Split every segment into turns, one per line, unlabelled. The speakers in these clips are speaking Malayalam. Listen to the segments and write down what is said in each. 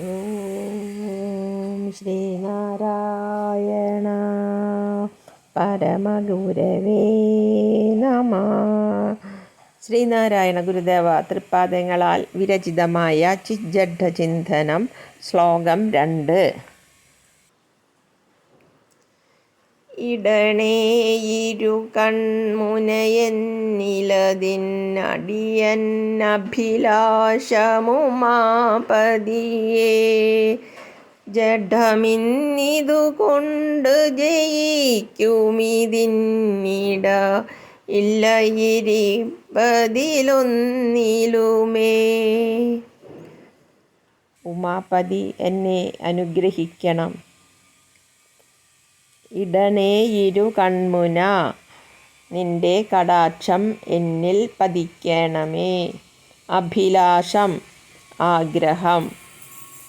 ഓം ശ്രീനാരായണ പരമഗുരവേ നമ. ശ്രീനാരായണ ഗുരുദേവ തൃപ്പാദങ്ങളാൽ വിരചിതമായ ചിജ്ജഡ ചിന്തനം ശ്ലോകം രണ്ട്. ഇടണേയിരു കൺമുനയെന്നിലതിന്നടിയന്നഭിലാഷമുമാപതിയേ ജഡമിന്നിതു കൊണ്ട് ജയിക്കുമിതിന്നിട ഇല്ലയിരിപ്പതിലൊന്നിലുമേ. ഉമാപതി എന്നെ അനുഗ്രഹിക്കണം. ഇടണേയിരു കൺമുന നിന്റെ കടാക്ഷം എന്നിൽ പതിക്കണമേ. അഭിലാഷം ആഗ്രഹം.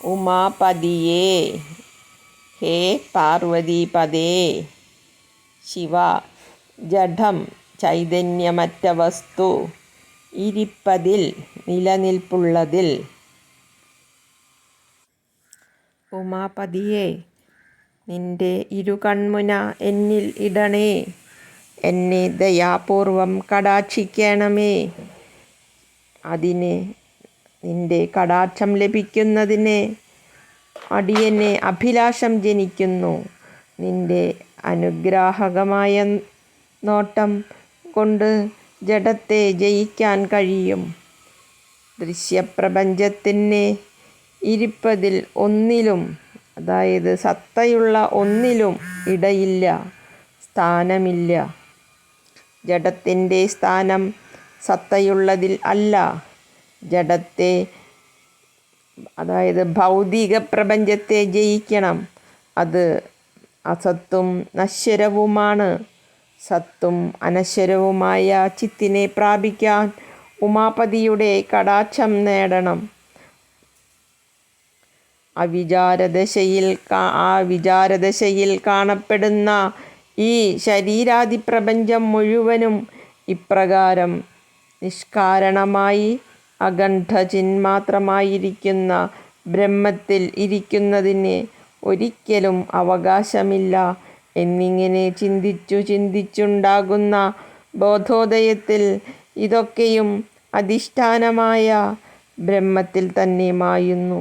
ഉമാപതിയേ ഹേ പാർവതീപദേ ശിവ ജഡം ചൈതന്യമറ്റ വസ്തു ഇരിപ്പതിൽ നിലനിൽപ്പുള്ളതിൽ. ഉമാപതിയെ നിന്റെ ഇരുകൺമുന എന്നിൽ ഇടണേ. എന്നെ ദയാപൂർവം കടാക്ഷിക്കണമേ. അതിന് നിന്റെ കടാക്ഷം ലഭിക്കുന്നതിന് അടിയനെ അഭിലാഷം ജനിക്കുന്നു. നിന്റെ അനുഗ്രാഹകമായ നോട്ടം കൊണ്ട് ജഡത്തെ ജയിക്കാൻ കഴിയും. ദൃശ്യപ്രപഞ്ചത്തിന് ഇരിപ്പതിൽ ഒന്നിലും അതായത് സത്തയുള്ള ഒന്നിലും ഇടയില്ല സ്ഥാനമില്ല. ജഡത്തിന്റെ സ്ഥാനം സത്തയുള്ളതിൽ അല്ല. ജഡത്തെ അതായത് ഭൗതിക പ്രപഞ്ചത്തെ ജയിക്കണം. അത് അസത്തും നശ്വരവുമാണ്. സത്തും അനശ്വരവുമായ ചിത്തിനെ പ്രാപിക്കാൻ ഉമാപതിയുടെ കടാക്ഷം നേടണം. അവിചാരദശയിൽ ആ വിചാരദശയിൽ കാണപ്പെടുന്ന ഈ ശരീരാദി പ്രപഞ്ചം മുഴുവനും ഇപ്രകാരം നിഷ്കാരണമായി അഖണ്ഡ ചിന്മാത്രമായിരിക്കുന്ന ബ്രഹ്മത്തിൽ ഇരിക്കുന്നതിന് ഒരിക്കലും അവകാശമില്ല. എന്നിങ്ങനെ ചിന്തിച്ചു ചിന്തിച്ചുണ്ടാകുന്ന ബോധോദയത്തിൽ ഇതൊക്കെയും അധിഷ്ഠാനമായ ബ്രഹ്മത്തിൽ തന്നെ മായുന്നു.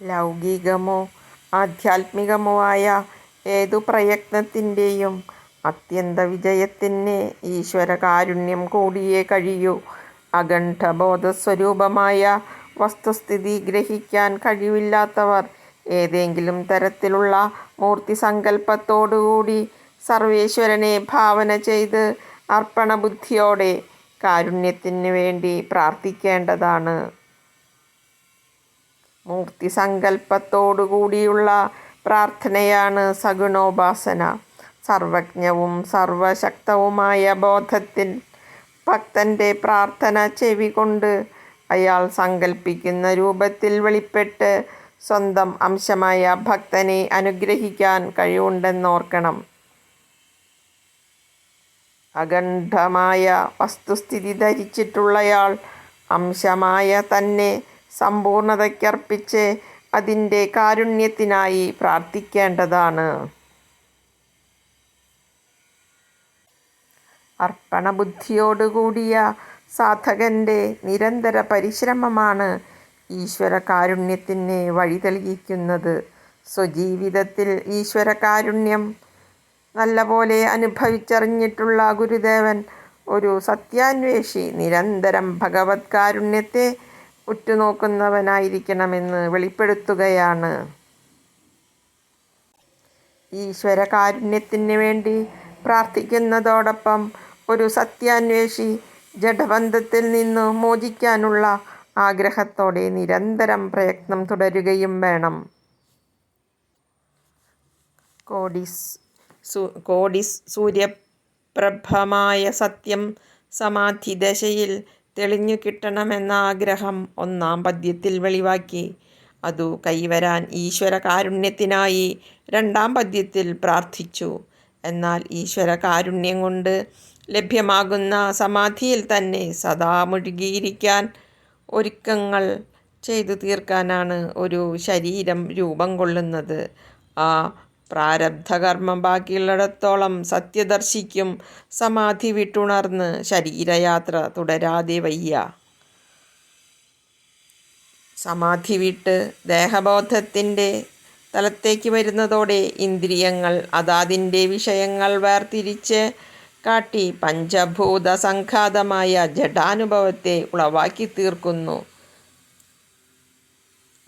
ലൗകികമോ ആധ്യാത്മികമോ ആയ ഏതു പ്രയത്നത്തിന്റെയും അത്യന്ത വിജയത്തിന് ഈശ്വരകാരുണ്യം കൂടിയേ കഴിയൂ. അഖണ്ഡബോധസ്വരൂപമായ വസ്തുസ്ഥിതി ഗ്രഹിക്കാൻ കഴിവില്ലാത്തവർ ഏതെങ്കിലും തരത്തിലുള്ള മൂർത്തി മൂർത്തിസങ്കല്പത്തോടുകൂടി സർവേശ്വരനെ ഭാവന ചെയ്ത് അർപ്പണബുദ്ധിയോടെ കാരുണ്യത്തിന് വേണ്ടി പ്രാർത്ഥിക്കേണ്ടതാണ്. മൂർത്തിസങ്കല്പത്തോടുകൂടിയുള്ള പ്രാർത്ഥനയാണ് സഗുണോപാസന. സർവജ്ഞവും സർവശക്തവുമായ ബോധത്തിൽ ഭക്തന്റെ പ്രാർത്ഥന ചെവികൊണ്ട് അയാൾ സങ്കല്പിക്കുന്ന രൂപത്തിൽ വെളിപ്പെട്ട് സ്വന്തം അംശമായ ഭക്തനെ അനുഗ്രഹിക്കാൻ കഴിവുണ്ടെന്നോർക്കണം. അഖണ്ഡമായ വസ്തുസ്ഥിതി ധരിച്ചിട്ടുള്ളയാൾ അംശമായ തന്നെ സമ്പൂർണതയ്ക്കർപ്പിച്ച് അതിന്റെ കാരുണ്യത്തിനായി പ്രാർത്ഥിക്കേണ്ടതാണ്. അർപ്പണബുദ്ധിയോടുകൂടിയ സാധകന്റെ നിരന്തര പരിശ്രമമാണ് ഈശ്വര കാരുണ്യത്തിന് വഴി തെളിയിക്കുന്നത് സ്വജീവിതത്തിൽ ഈശ്വര കാരുണ്യം നല്ലപോലെ അനുഭവിച്ചറിഞ്ഞിട്ടുള്ള ഗുരുദേവൻ ഒരു സത്യാന്വേഷി നിരന്തരം ഭഗവത് കാരുണ്യത്തെ ഉറ്റുനോക്കുന്നവനായിരിക്കണമെന്ന് വെളിപ്പെടുത്തുകയാണ്. ഈശ്വര കാരുണ്യത്തിന് വേണ്ടി പ്രാർത്ഥിക്കുന്നതോടൊപ്പം ഒരു സത്യാന്വേഷി ജഡബന്ധത്തിൽ നിന്ന് മോചിക്കാനുള്ള ആഗ്രഹത്തോടെ നിരന്തരം പ്രയത്നം തുടരുകയും വേണം. കോഡിസ് കോഡിസ് സൂര്യപ്രഭമായ സത്യം സമാധി ദശയിൽ തെളിഞ്ഞു കിട്ടണമെന്ന ആഗ്രഹം ഒന്നാം പദ്യത്തിൽ വെളിവാക്കി. അതു കൈവരാൻ ഈശ്വര കാരുണ്യത്തിനായി രണ്ടാം പദ്യത്തിൽ പ്രാർത്ഥിച്ചു. എന്നാൽ ഈശ്വര കാരുണ്യം കൊണ്ട് ലഭ്യമാകുന്ന സമാധിയിൽ തന്നെ സദാ മുഴുകിയിരിക്കാൻ ഒരുക്കങ്ങൾ ചെയ്തു തീർക്കാനാണ് ഒരു ശരീരം രൂപം കൊള്ളുന്നത്. ആ പ്രാരബ്ധകർമ്മം ബാക്കിയുള്ളിടത്തോളം സത്യദർശിക്കും സമാധി വിട്ടുണർന്ന് ശരീരയാത്ര തുടരാതെ വയ്യ. സമാധി വിട്ട് ദേഹബോധത്തിന്റെ തലത്തേക്ക് വരുന്നതോടെ ഇന്ദ്രിയങ്ങൾ അതാതിന്റെ വിഷയങ്ങൾ വേർതിരിച്ച് കാട്ടി പഞ്ചഭൂത സംഘാതമായ ജഡാനുഭവത്തെ ഉളവാക്കി തീർക്കുന്നു.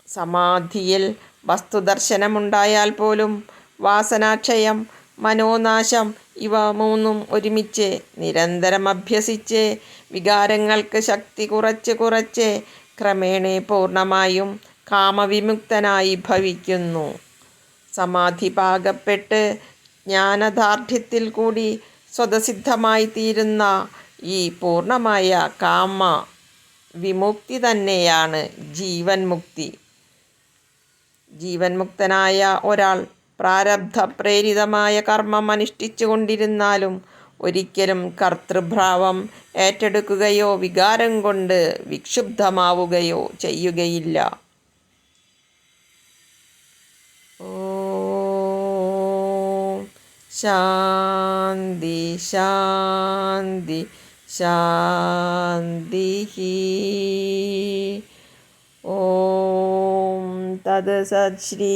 സമാധിയിൽ വസ്തുദർശനമുണ്ടായാൽ പോലും വാസനാക്ഷയം മനോനാശം ഇവ മൂന്നും ഒരുമിച്ച് നിരന്തരം അഭ്യസിച്ച് വികാരങ്ങൾക്ക് ശക്തി കുറച്ച് കുറച്ച് ക്രമേണ പൂർണമായും കാമവിമുക്തനായി ഭവിക്കുന്നു. സമാധി പാകപ്പെട്ട് ജ്ഞാനദാർഢ്യത്തിൽ കൂടി സ്വതസിദ്ധമായി തീരുന്ന ഈ പൂർണമായ കാമ വിമുക്തി തന്നെയാണ് ജീവൻ മുക്തി ജീവൻ മുക്തനായ ഒരാൾ പ്രാരബ്ധ പ്രേരിതമായ കർമ്മം അനുഷ്ഠിച്ചുകൊണ്ടിരുന്നാലും ഒരിക്കലും കർത്തൃഭാവം ഏറ്റെടുക്കുകയോ വികാരം കൊണ്ട് വിക്ഷുബ്ധമാവുകയോ ചെയ്യുകയില്ല. ശാന്തി ശാന്തി ശാന്തി ഓം തത് സത് ശ്രീ